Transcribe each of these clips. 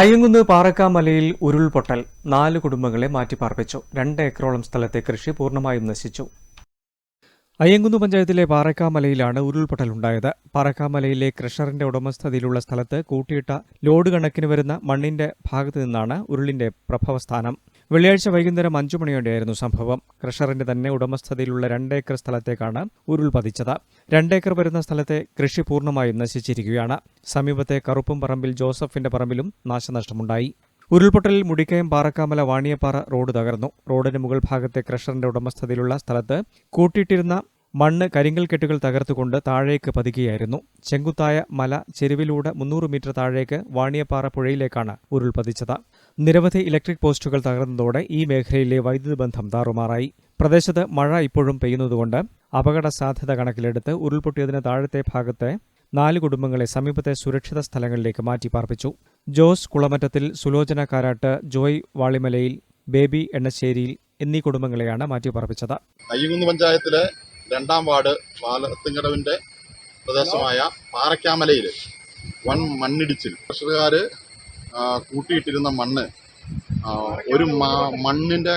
അയ്യങ്കുന്ന് പാറക്കാമലയിൽ ഉരുൾപൊട്ടൽ നാല് കുടുംബങ്ങളെ മാറ്റിപ്പാർപ്പിച്ചു. രണ്ട് ഏക്കറോളം സ്ഥലത്തെ കൃഷി പൂർണമായും നശിച്ചു. അയ്യങ്കുന്ന് പഞ്ചായത്തിലെ പാറക്കാമലയിലാണ് ഉരുൾപൊട്ടലുണ്ടായത് പാറക്കാമലയിലെ ക്രഷറിന്റെ ഉടമസ്ഥതയിലുള്ള സ്ഥലത്ത് കൂട്ടിയിട്ട ലോഡ് കണക്കിന് വരുന്ന മണ്ണിന്റെ ഭാഗത്തു നിന്നാണ് ഉരുളിന്റെ പ്രഭവസ്ഥാനം. വെള്ളിയാഴ്ച വൈകുന്നേരം അഞ്ചു മണിയോടെയായിരുന്നു സംഭവം. ക്രഷറിന്റെ തന്നെ ഉടമസ്ഥതയിലുള്ള രണ്ടേക്കർ സ്ഥലത്തേക്കാണ് ഉരുൾ പതിച്ചത് രണ്ടേക്കർ വരുന്ന സ്ഥലത്തെ കൃഷി പൂർണമായും നശിച്ചിരിക്കുകയാണ്. സമീപത്തെ കറുപ്പും പറമ്പിൽ ജോസഫിന്റെ പറമ്പിലും നാശനഷ്ടമുണ്ടായി. ഉരുൾപൊട്ടലിൽ മുടിക്കയം പാറക്കാമല വാണിയപ്പാറ റോഡ് തകർന്നു. റോഡിന് മുകൾ ഭാഗത്തെ ക്രഷറിന്റെ ഉടമസ്ഥതയിലുള്ള സ്ഥലത്ത് കൂട്ടിയിട്ടിരുന്ന മണ്ണ് കരിങ്കൽ കെട്ടുകൾ തകർത്തുകൊണ്ട് താഴേക്ക് പതിക്കുകയായിരുന്നു. ചെങ്കുത്തായ മല ചെരുവിലൂടെ മുന്നൂറ് മീറ്റർ താഴേക്ക് വാണിയപ്പാറ പുഴയിലേക്കാണ് ഉരുൾപതിച്ചത്. നിരവധി ഇലക്ട്രിക് പോസ്റ്റുകൾ തകർന്നതോടെ ഈ മേഖലയിലെ വൈദ്യുതി ബന്ധം താറുമാറായി. പ്രദേശത്ത് മഴ ഇപ്പോഴും പെയ്യുന്നതുകൊണ്ട് അപകട സാധ്യത കണക്കിലെടുത്ത് ഉരുൾപൊട്ടിയതിന് താഴത്തെ ഭാഗത്തെ നാല് കുടുംബങ്ങളെ സമീപത്തെ സുരക്ഷിത സ്ഥലങ്ങളിലേക്ക് മാറ്റി പാർപ്പിച്ചു. ജോസ് കുളമറ്റത്തിൽ സുലോചന കാരാട്ട് ജോയ് വാളിമലയിൽ ബേബി എണ്ണശ്ശേരിയിൽ എന്നീ കുടുംബങ്ങളെയാണ് മാറ്റിപ്പാർപ്പിച്ചത്. അയ്യകുന്ന് പഞ്ചായത്തിലെ രണ്ടാം വാർഡ് പാലത്തിങ്കടവിന്റെ പ്രദേശമായ പാറക്കാമലയിൽ വൻ മണ്ണിടിച്ചിൽ. കർഷകർ കൂട്ടിയിട്ടിരുന്ന മണ്ണ് ഒരു മണ്ണിന്റെ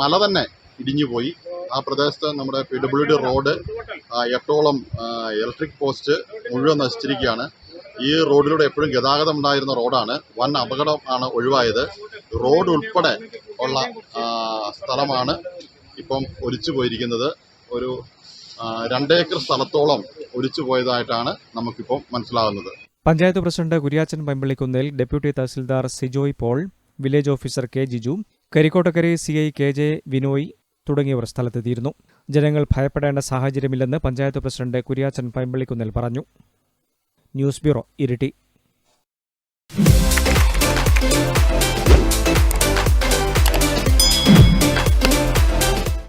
മല തന്നെ ഇടിഞ്ഞുപോയി ആ പ്രദേശത്ത് നമ്മുടെ പി ഡബ്ല്യു ഡി റോഡ് എട്ടോളം ഇലക്ട്രിക് പോസ്റ്റ് മുഴുവൻ നശിച്ചിരിക്കുകയാണ്. ഈ റോഡിലൂടെ എപ്പോഴും ഗതാഗതം ഉണ്ടായിരുന്ന റോഡാണ്. വൻ അപകടം ആണ് ഒഴിവായത്. റോഡ് ഉൾപ്പെടെ ഉള്ള സ്ഥലമാണ് ഇപ്പം ഒലിച്ചു പോയിരിക്കുന്നത്. ഒരു രണ്ടേക്കർ സ്ഥലത്തോളം ഒലിച്ചു പോയതായിട്ടാണ് നമുക്കിപ്പോൾ മനസ്സിലാകുന്നത്. Panchayat president Kuriachan പമ്പിളിക്കുന്നിൽ deputy tahsildar Sijoy Paul village officer K Jiju Karikottakari C I K J Vinoy തുടങ്ങിയവർ സ്ഥലത്തെത്തിയിരുന്നു. ജനങ്ങൾ ഭയപ്പെടേണ്ട സാഹചര്യമില്ലെന്ന് പഞ്ചായത്ത് പ്രസിഡന്റ് കുര്യാച്ചൻ പൈമ്പിളിക്കുന്നിൽ പറഞ്ഞു. News bureau Iritty.